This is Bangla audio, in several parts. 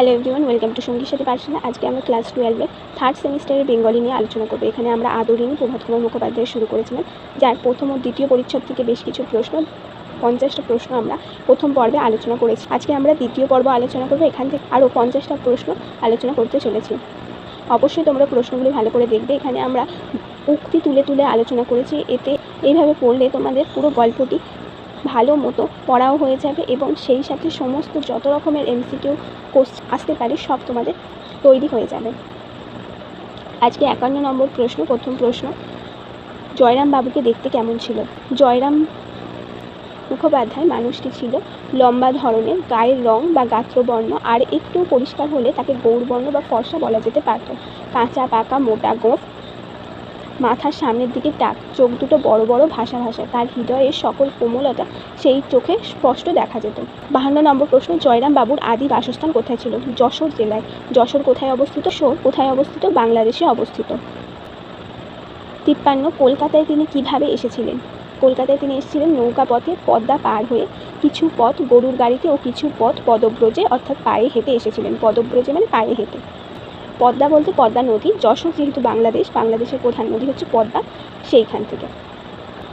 হ্যালো এভরিওয়ান ওয়েলকাম টু সঙ্গীর সাথে পাঠশালা আজকে আমরা ক্লাস টুয়েলভে থার্ড সেমিস্টারের বেঙ্গলি নিয়ে আলোচনা করব। এখানে আমরা আদরিনী প্রভাত কুমার মুখোপাধ্যায় শুরু করেছিলাম, যার প্রথম ও দ্বিতীয় পরিচ্ছদ থেকে বেশ কিছু প্রশ্ন, পঞ্চাশটা প্রশ্ন আমরা প্রথম পর্বে আলোচনা করেছি। আজকে আমরা দ্বিতীয় পর্ব আলোচনা করব, এখান থেকে আরও পঞ্চাশটা প্রশ্ন আলোচনা করতে চলেছি। অবশ্যই তোমরা প্রশ্নগুলি ভালো করে দেখবে। এখানে আমরা উক্তি তুলে তুলে আলোচনা করেছি। এতে এইভাবে পড়লে তোমাদের পুরো গল্পটি ভালো মতো পড়াও হয়ে যাবে এবং সেই সাথে সমস্ত যত রকমের এমসিকিউ কোশ্চেন আসতে পারে, সব তোমাদের তৈরি হয়ে যাবে। আজকে একান্ন নম্বর প্রশ্ন, প্রথম প্রশ্ন। জয়রাম বাবুকে দেখতে কেমন ছিল? জয়রাম মুখোপাধ্যায় মানুষটি ছিল লম্বা ধরনের, গায়ের রং বা গাত্রবর্ণ, আর একটু পরিষ্কার হলে তাকে গৌরবর্ণ বা ফর্সা বলা যেতে পারত। কাঁচা, পাকা, মোটা, গোঁফ মাথার সামনের দিকে টাক চোখ দুটো বড় বড় ভাষা ভাষা। তার হৃদয়ের সকল কোমলতা সেই চোখে স্পষ্ট দেখা যেত। বাহান্ন নম্বর প্রশ্ন, জয়রাম বাবুর আদি বাসস্থান কোথায় ছিল? যশোর জেলায়। যশোর কোথায় অবস্থিত? সোর কোথায় অবস্থিত? বাংলাদেশে অবস্থিত। তিপ্পান্ন, কলকাতায় তিনি কীভাবে এসেছিলেন? কলকাতায় তিনি এসেছিলেন নৌকা পথে পদ্মা পার হয়ে কিছু পথ গরুর গাড়িতে ও কিছু পথ পদব্রজে, অর্থাৎ পায়ে হেঁটে এসেছিলেন। পদব্রজে মানে পায়ে হেঁটে। পদ্মা বলতে পদ্মা নদী, যশোর যেহেতু বাংলাদেশ, বাংলাদেশের প্রধান নদী হচ্ছে পদ্মা, সেইখান থেকে।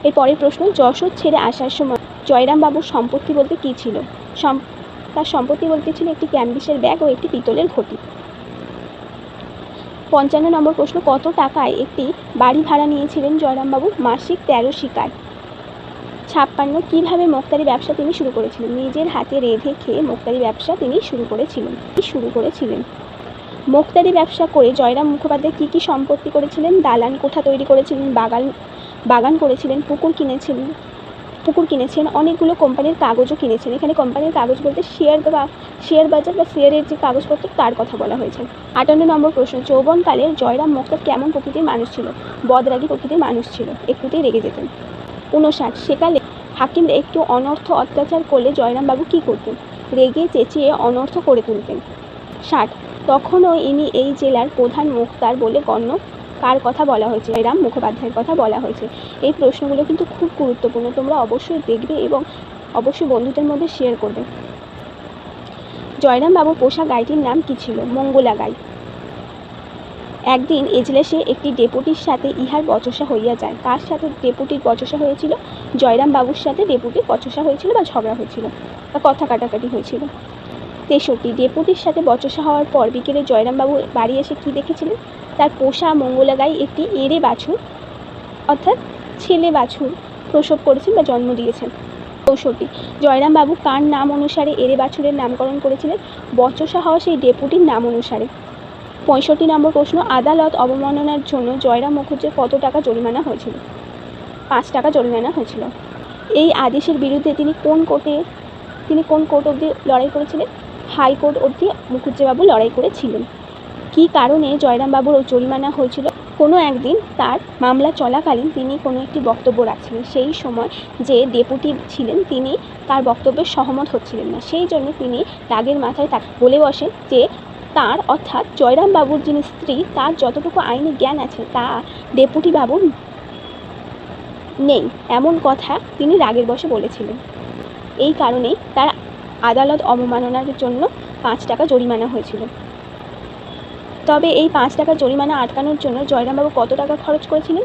এর পরের প্রশ্ন, যশোর ছেড়ে আসার সময় জয়রাম বাবুর সম্পত্তি বলতে কী ছিল? তার সম্পত্তি বলতে ছিল একটি ক্যাম্বিসের ব্যাগ ও একটি পিতলের ঘটি। পঞ্চান্ন নম্বর প্রশ্ন, কত টাকায় একটি বাড়ি ভাড়া নিয়েছিলেন জয়রামবাবু? মাসিক তেরো শিকার। ছাপ্পান্ন, কীভাবে মোক্তারি ব্যবসা তিনি শুরু করেছিলেন? নিজের হাতে রেঁধে খেয়ে মোক্তারি ব্যবসা তিনি শুরু করেছিলেন। শুরু করেছিলেন। মোক্তারি ব্যবসা করে জয়রাম মুখোপাধ্যায় কী কী সম্পত্তি করেছিলেন? দালান কোঠা তৈরি করেছিলেন, বাগান বাগান করেছিলেন, পুকুর কিনেছিলেন পুকুর কিনেছেন, অনেকগুলো কোম্পানির কাগজও কিনেছেন। এখানে কোম্পানির কাগজ বলতে শেয়ার বা শেয়ার বাজার বা শেয়ারের যে কাগজপত্র তার কথা বলা হয়েছে। আটান্ন নম্বর প্রশ্ন যৌবনকালে জয়রাম মোক্তার কেমন প্রকৃতির মানুষ ছিল? বদরাগী প্রকৃতির মানুষ ছিল। একটুতেই রেগে যেতেন। উনষাট সেকালে হাকিমরা একটু অনর্থ অত্যাচার করলে জয়রামবাবু কী করতেন? রেগে চেঁচিয়ে অনর্থ করে তুলতেন। ষাট তখনও ইনি এই জেলার প্রধান মুক্তার বলে গণ্য। কার কথা বলা হয়েছে? জয়রাম মুখোপাধ্যায়ের কথা বলা হয়েছে। এই প্রশ্নগুলো কিন্তু খুব গুরুত্বপূর্ণ। তোমরা অবশ্যই দেখবে এবং অবশ্যই বন্ধুদের মধ্যে শেয়ার করবে। জয়রাম বাবুর পোষা গাইটির নাম কী ছিল? মঙ্গলা গাই। একদিন এজলেসে একটি ডেপুটির সাথে ইহার বচসা হইয়া যায়। কার সাথে ডেপুটির বচসা হয়েছিল? জয়রাম বাবুর সাথে ডেপুটির বচসা হয়েছিল বা ঝগড়া হয়েছিল বা কথা কাটাকাটি হয়েছিল। তেষট্টি ডেপুটির সাথে বচসা হওয়ার পর বিকেলে জয়রামবাবু বাড়ি এসে কী দেখেছিলেন? তার পোষা মঙ্গলা গাই একটি এড়ে বাছুর, অর্থাৎ ছেলে বাছুর প্রসব করেছেন বা জন্ম দিয়েছেন। চৌষট্টি, জয়রামবাবু কার নাম অনুসারে এড়ে বাছুরের নামকরণ করেছিলেন? বচসা হওয়া সেই ডেপুটির নাম অনুসারে। পঁয়ষট্টি নম্বর প্রশ্ন, আদালত অবমাননার জন্য জয়রাম মুখুজ্জের কত টাকা জরিমানা হয়েছিল? পাঁচ টাকা জরিমানা হয়েছিল। এই আদেশের বিরুদ্ধে তিনি কোন কোর্টে, তিনি কোন কোর্ট অবধি লড়াই করেছিলেন? হাইকোর্ট অবধি মুখুজ্জেবাবু লড়াই করেছিলেন। কী কারণে জয়রামবাবুর জরিমানা হয়েছিল? কোনো একদিন তার মামলা চলাকালীন তিনি কোনো একটি বক্তব্য রাখছিলেন। সেই সময় যে ডেপুটি ছিলেন তিনি তার বক্তব্যে সহমত হচ্ছিলেন না। সেই জন্য তিনি রাগের মাথায় তাকে বলে বসেন যে তার অর্থাৎ জয়রাম বাবুর যিনি স্ত্রী, তার যতটুকু আইনি জ্ঞান আছে, তা ডেপুটি বাবুর নেই। এমন কথা তিনি রাগের বশে বলেছিলেন। এই কারণেই তার আদালত অবমাননার জন্য পাঁচ টাকা জরিমানা হয়েছিল। তবে এই পাঁচ টাকা জরিমানা আটকানোর জন্য জয়রামবাবু কত টাকা খরচ করেছিলেন?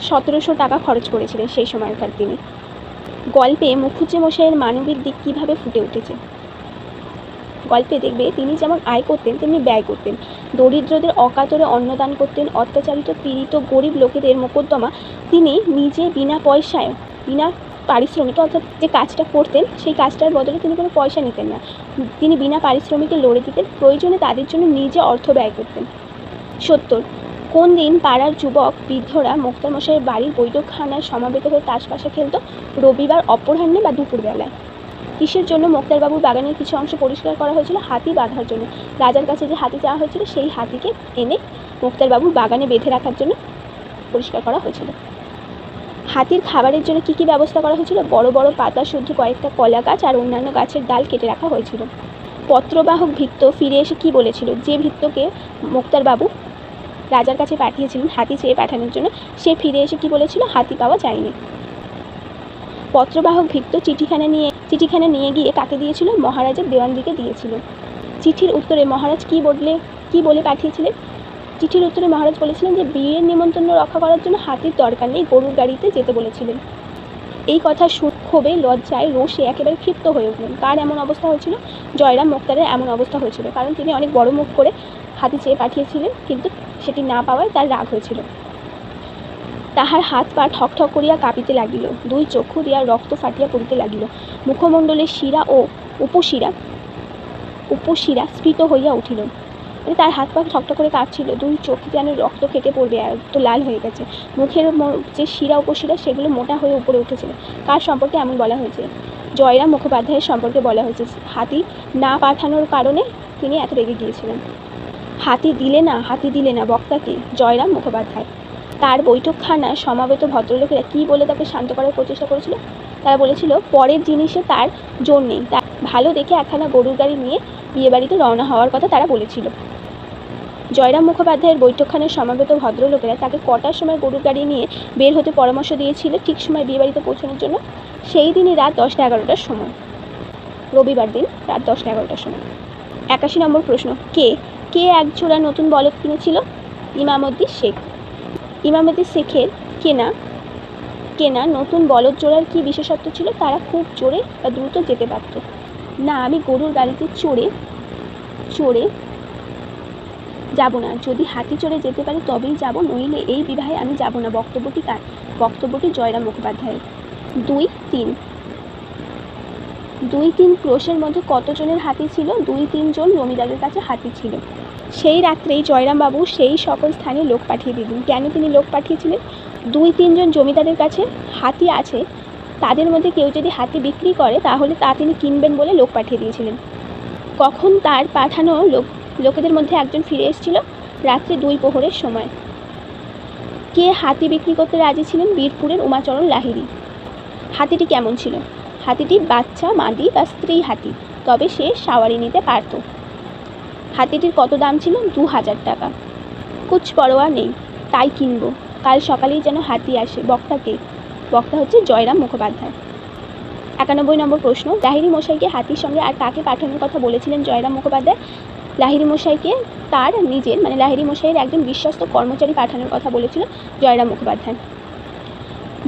সতেরোশো টাকা খরচ করেছিলেন সেই সময়কার তিনি। গল্পে মুখুজ্জে মশাইয়ের মানবিক দিক কীভাবে ফুটে উঠেছে? গল্পে দেখবে তিনি যেমন আয় করতেন, তেমনি ব্যয় করতেন। দরিদ্রদের অকাতরে অন্নদান করতেন, অত্যাচারিত, পীড়িত, গরিব লোকেদের মোকদ্দমা তিনি নিজে বিনা পয়সায়, বিনা পারিশ্রমিকে অর্থাৎ যে কাজটা করতেন, সেই কাজটার বদলে তিনি কোনো পয়সা নিতেন না। তিনি বিনা পারিশ্রমিকে লড়ে দিতেন, প্রয়োজনে তাদের জন্য নিজে অর্থ ব্যয় করতেন। সত্তর। কোন দিন পাড়ার যুবক, বৃদ্ধরা মোক্তার মশাইয়ের বাড়ির বৈঠকখানায় সমাবেত হয়ে তাস পাশা খেলত রবিবার অপরাহ্নে বা দুপুরবেলায়। কিসের জন্য মোক্তারবাবুর বাগানের কিছু অংশ পরিষ্কার করা হয়েছিল? হাতি বাঁধার জন্য। রাজার কাছে যে হাতি চাওয়া হয়েছিল, সেই হাতিকে এনে মোক্তারবাবুর বাগানে বেঁধে রাখার জন্য পরিষ্কার করা হয়েছিল। হাতির খাবারের জন্য কী কী ব্যবস্থা করা হয়েছিল? বড় বড় পাতা শুদ্ধ কয়েকটা কলা গাছ আর অন্যান্য গাছের ডাল কেটে রাখা হয়েছিল। পত্রবাহক ভৃত্য ফিরে এসে কী বলেছিল? যে ভৃত্যকে মোক্তারবাবু রাজার কাছে পাঠিয়েছিলেন, হাতি চেয়ে পাঠানোর জন্য, সে ফিরে এসে কী বলেছিল? হাতি পাওয়া যায়নি। পত্রবাহক ভৃত্য চিঠিখানা নিয়ে চিঠিখানা নিয়ে গিয়ে কাকে দিয়েছিল? মহারাজের দেওয়ানদিকে দিয়েছিল। চিঠির উত্তরে মহারাজ কী বললে, কী বলে পাঠিয়েছিলেন? চিঠির উত্তরে মহারাজ বলেছিলেন যে বিয়ের নিমন্ত্রণ রক্ষা করার জন্য হাতির দরকার নেই, গরুর গাড়িতে যেতে বলেছিলেন। এই কথা শুনে ক্ষোভে, লজ্জায়, রোষে একেবারে ক্ষিপ্ত হয়ে উঠলেন। কার এমন অবস্থা হয়েছিল? জয়রাম মোক্তারের এমন অবস্থা হয়েছিল। কারণ তিনি অনেক বড় মুখ করে হাতি চেয়ে পাঠিয়েছিলেন, কিন্তু সেটি না পাওয়ায় তার রাগ হয়েছিল। তাহার হাত পা ঠক ঠক করিয়া কাঁপিতে লাগিল, দুই চক্ষু দিয়া রক্ত ফাটিয়া পড়িতে লাগিল। মুখমণ্ডলের শিরা ও উপশিরা উপশিরা স্ফীত হইয়া উঠিল। তার হাত পা ঠকঠক করে কাঁপছিল। দুই চোখ যেন রক্ত খেটে পড়বে, আর তো লাল হয়ে গেছে। মুখের যে শিরা উপশিরা, সেগুলো মোটা হয়ে উপরে উঠেছিল। কার সম্পর্কে এমন বলা হয়েছে? জয়রাম মুখোপাধ্যায়ের সম্পর্কে বলা হয়েছে। হাতি না পাঠানোর কারণে তিনি এত রেগে গিয়েছিলেন। হাতি দিলে না, হাতি দিলে না বক্তাকে জয়রাম মুখোপাধ্যায়। তার বৈঠকখানায় সমাবেত ভদ্রলোকেরা কী বলে তাকে শান্ত করার প্রচেষ্টা করেছিল? তারা বলেছিল, পরের জিনিসে তার জোর নেই। তা, ভালো দেখে একখানা গরুর গাড়ি নিয়ে বিয়েবাড়িতে রওনা হওয়ার কথা তারা বলেছিল। জয়রাম মুখোপাধ্যায়ের বৈঠকখানায় সমাবেত ভদ্রলোকেরা তাকে কটার সময় গরুর গাড়ি নিয়ে বের হতে পরামর্শ দিয়েছিল ঠিক সময় বিয়েবাড়িতে পৌঁছানোর জন্য। সেই দিনই রাত দশটা এগারোটার সময়। রবিবার দিন রাত দশটা এগারোটার সময়। একাশি নম্বর প্রশ্ন, কে? কে এক জোড়া নতুন বলদ কিনেছিল? ইমামুদ্দিন শেখ। ইমামুদ্দিন শেখের কেনা কেনা নতুন বলদ জোড়ার কী বিশেষত্ব ছিল? তারা খুব জোরে বা দ্রুত যেতে পারত। না, আমি গরুর গাড়িতে চড়ে চড়ে যাব না। যদি হাতি চড়ে যেতে পারি তবেই যাব, নইলে এই বিবাহে আমি যাব না। বক্তব্যটি কার? বক্তব্যটি জয়রাম মুখোপাধ্যায়ের। দুই তিন। দুই তিন ক্রোশের মধ্যে কতজনের হাতি ছিল? দুই তিনজন জমিদারের কাছে হাতি ছিল। সেই রাত্রেই জয়রামবাবু সেই সকল স্থানে লোক পাঠিয়ে দিলেন। কেন তিনি লোক পাঠিয়েছিলেন? দুই তিনজন জমিদারের কাছে হাতি আছে। তাদের মধ্যে কেউ যদি হাতি বিক্রি করে, তাহলে তা তিনি কিনবেন বলে লোক পাঠিয়ে দিয়েছিলেন। কখন তার পাঠানো লোক লোকেদের মধ্যে একজন ফিরে এসেছিল রাত্রে দুই প্রহরের সময়। কে হাতি বিক্রি করতে রাজি ছিলেন বীরপুরের উমাচরণ লাহিড়ী। হাতিটি কেমন ছিল? হাতিটি বাচ্চা, মাদি বা স্ত্রী হাতি, তবে সে সাওয়ারি নিতে পারত। হাতিটির কত দাম ছিল? দু হাজার টাকা। কুচ পরোয়া নেই, তাই কিনবো। কাল সকালেই যেন হাতি আসে। বক্তাকে বক্তা হচ্ছে জয়রাম মুখোপাধ্যায়। একানব্বই নম্বর প্রশ্ন, লাহিড়ী মশাইকে হাতির সঙ্গে আর কাকে পাঠানোর কথা বলেছিলেন জয়রাম মুখোপাধ্যায়? লাহিড়ী মশাইকে তার নিজের মানে লাহিড়ী মশাইয়ের একজন বিশ্বস্ত কর্মচারী পাঠানোর কথা বলেছিল জয়রাম মুখোপাধ্যায়।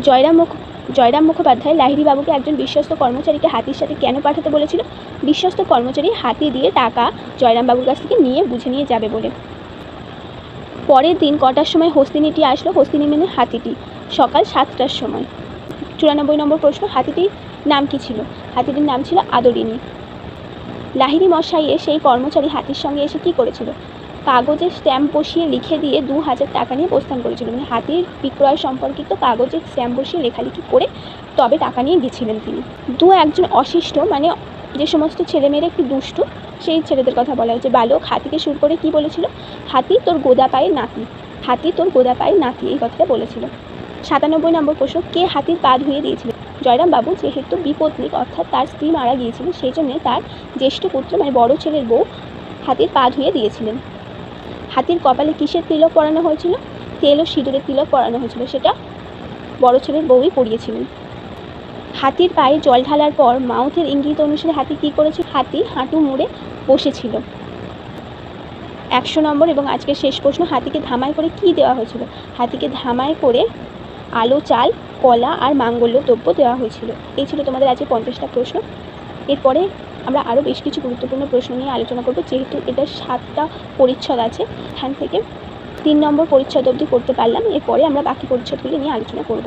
জয়রাম মুখ, জয়রাম মুখোপাধ্যায় লাহিড়ী বাবুকে একজন বিশ্বস্ত কর্মচারীকে হাতির সাথে কেন পাঠাতে বলেছিল? বিশ্বস্ত কর্মচারী হাতি দিয়ে টাকা জয়রাম বাবুর কাছ থেকে নিয়ে বুঝে নিয়ে যাবে বলে। পরের দিন কটার সময় হস্তিনীটি আসলো, হস্তিনী মানে হাতিটি। সকাল সাতটার সময়। চুরানব্বই নম্বর প্রশ্ন, হাতিটির নাম কি ছিল? হাতিটির নাম ছিল আদরিনী লাহিড়ী মশাইয়ে সেই কর্মচারী হাতির সঙ্গে এসে কী করেছিল? কাগজে স্ট্যাম্প বসিয়ে লিখে দিয়ে দু হাজার টাকা নিয়ে প্রস্থান করেছিল। মানে হাতির বিক্রয় সম্পর্কিত কাগজে স্ট্যাম্প বসিয়ে লেখালেখি করে তবে টাকা নিয়ে গেছিলেন তিনি। দু একজন অশিষ্ট মানে যে সমস্ত ছেলেমেয়েরা একটু দুষ্টু, সেই ছেলেদের কথা বলা হয়েছে। বালক হাতিকে সুর করে কি বলেছিল? হাতি তোর গোদা পায়ের নাতি, হাতি তোর গোদা পায়ের নাতি এই কথাটা বলেছিল। সাতানব্বই নম্বর প্রশ্ন, কে হাতির পা ধুয়ে দিয়েছিল? জয়রাম বাবু যেহেতু বিপত্নিক অর্থাৎ তার স্ত্রী মারা গিয়েছিলেন সেই জন্যে তার জ্যেষ্ঠ পুত্র মানে বড় ছেলের বউ, হাতির পা ধুয়ে দিয়েছিলেন। হাতির কপালে কিসের তিলক পরানো হয়েছিল? তেল ও সিঁদুরের তিলক পরানো হয়েছিল, সেটা বড় ছেলের বউই পরিয়েছিলেন। হাতির পায়ে জল ঢালার পর মাউথের ইঙ্গিত অনুসারে হাতি কী করেছিল হাতি হাঁটু মুড়ে বসেছিল। একশো নম্বর এবং আজকের শেষ প্রশ্ন, হাতিকে ধামাই করে কি দেওয়া হয়েছিল? হাতিকে ধামাই করে আলো, চাল কলা আর মাঙ্গল্য দ্রব্য দেওয়া হয়েছিল। এই ছিল তোমাদের আজকে পঞ্চাশটা প্রশ্ন। এরপরে আমরা আরও বেশ কিছু গুরুত্বপূর্ণ প্রশ্ন নিয়ে আলোচনা করব, যেহেতু এটা সাতটা পরিচ্ছদ আছে। এখান থেকে তিন নম্বর পরিচ্ছদ অবধি করতে পারলাম। এরপরে আমরা বাকি পরিচ্ছদগুলি নিয়ে আলোচনা করব।